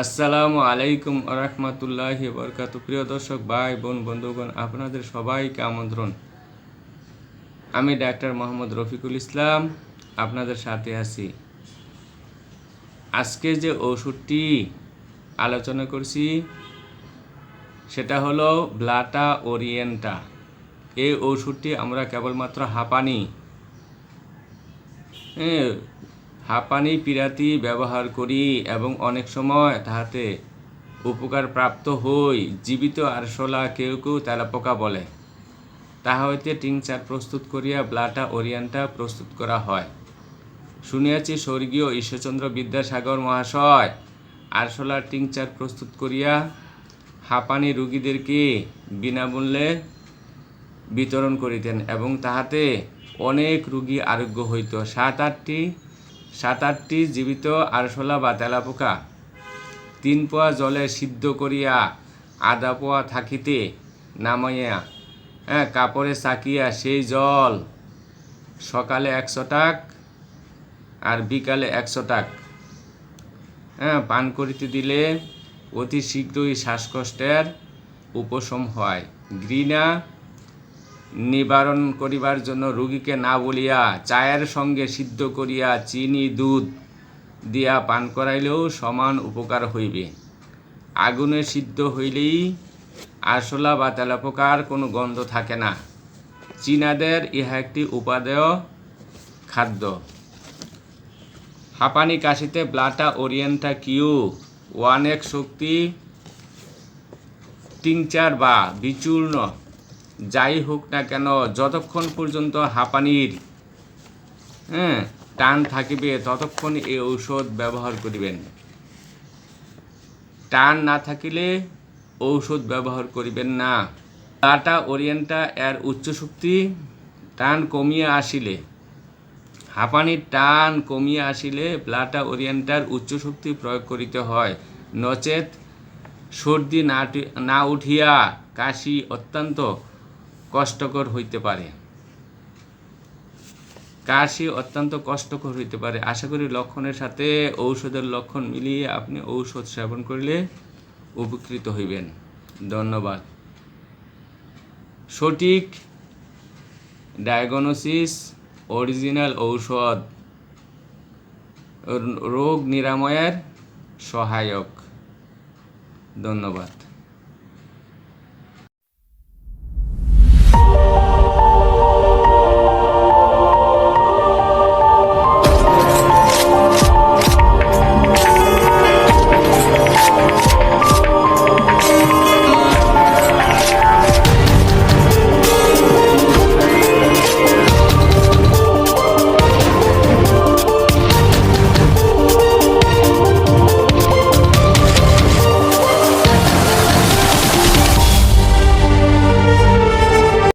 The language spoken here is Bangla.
আসসালামু আলাইকুম রহমতুল্লাহ বরকাত। প্রিয় দর্শক ভাই বোন বন্ধুগণ আপনাদের সবাইকে আমন্ত্রণ। আমি ডাক্তার মোহাম্মদ রফিকুল ইসলাম আপনাদের সাথে আছি। আজকে যে ওষুধটি আলোচনা করছি সেটা হলো ব্লাটা ওরিয়েন্টা। এই ওষুধটি আমরা কেবলমাত্র হাঁপানি হ্যাঁ, হাঁপানি পিরাতি ব্যবহার করি এবং অনেক সময় তাহাতে উপকার প্রাপ্ত হই। জীবিত আরশোলা কেউ কেউ তেলাপোকা বলে। তাহা হইতে টিংচার প্রস্তুত করিয়া ব্লাটা ওরিয়ান্টা প্রস্তুত করা হয়। শুনিয়াছি স্বর্গীয় ঈশ্বরচন্দ্র বিদ্যাসাগর মহাশয় আরশোলার টিংচার প্রস্তুত করিয়া হাঁপানি রুগীদেরকে বিনামূল্যে বিতরণ করিতেন এবং তাহাতে অনেক রুগী আরোগ্য হইত। সাত আটটি সাত আটটি জীবিত আরশোলা বা তেলাপোকা। তিন পোয়া জলে সিদ্ধ করিয়া আধা পোয়া থাকিতে নামাইয়া হ্যাঁ কাপড়ে চাকিয়া সেই জল সকালে একশো টাক আর বিকালে একশো টাক হ্যাঁ পান করিতে দিলে অতি শীঘ্রই শ্বাসকষ্টের উপশম হয়। ঘৃণা নিবারণ করিবার জন্য রুগীকে না বলিয়া চায়ের সঙ্গে সিদ্ধ করিয়া চিনি, দুধ দিয়া পান করাইলেও সমান উপকার হইবে। আগুনে সিদ্ধ হইলেই আরশোলা বা তেলাপোকার কোনো গন্ধ থাকে না। চীনাদের ইহা একটি উপাদেয় খাদ্য। হাঁপানি কাশিতে ব্লাটা ওরিয়েন্টা কিউ ওয়ান এক শক্তি টিংচার বা বিচূর্ণ যাই হোক না কেন, যতক্ষণ পর্যন্ত হাঁপানির হ্যাঁ টান থাকিবে, ততক্ষণ এই ঔষধ ব্যবহার করিবেন। টান না থাকিলে ঔষধ ব্যবহার করিবেন না। টাটা ওরিয়েন্টা এর উচ্চ শক্তি টান কমিয়ে আসিলে, হাঁপানির টান কমিয়ে আসিলে প্লাটা ওরিয়েন্টার উচ্চ শক্তি প্রয়োগ করিতে হয়। নচেত সর্দি না না উঠিয়া কাশি অত্যন্ত কষ্টকর হইতে পারে। কাশি অত্যন্ত কষ্টকর হইতে পারে। আশা করি লক্ষণের সাথে ঔষধের লক্ষণ মিলিয়ে আপনি ঔষধ সেবন করলে উপকৃত হইবেন। ধন্যবাদ। সঠিক ডায়াগনোসিস, অরিজিনাল ঔষধ, রোগ নিরাময়ের সহায়ক। ধন্যবাদ।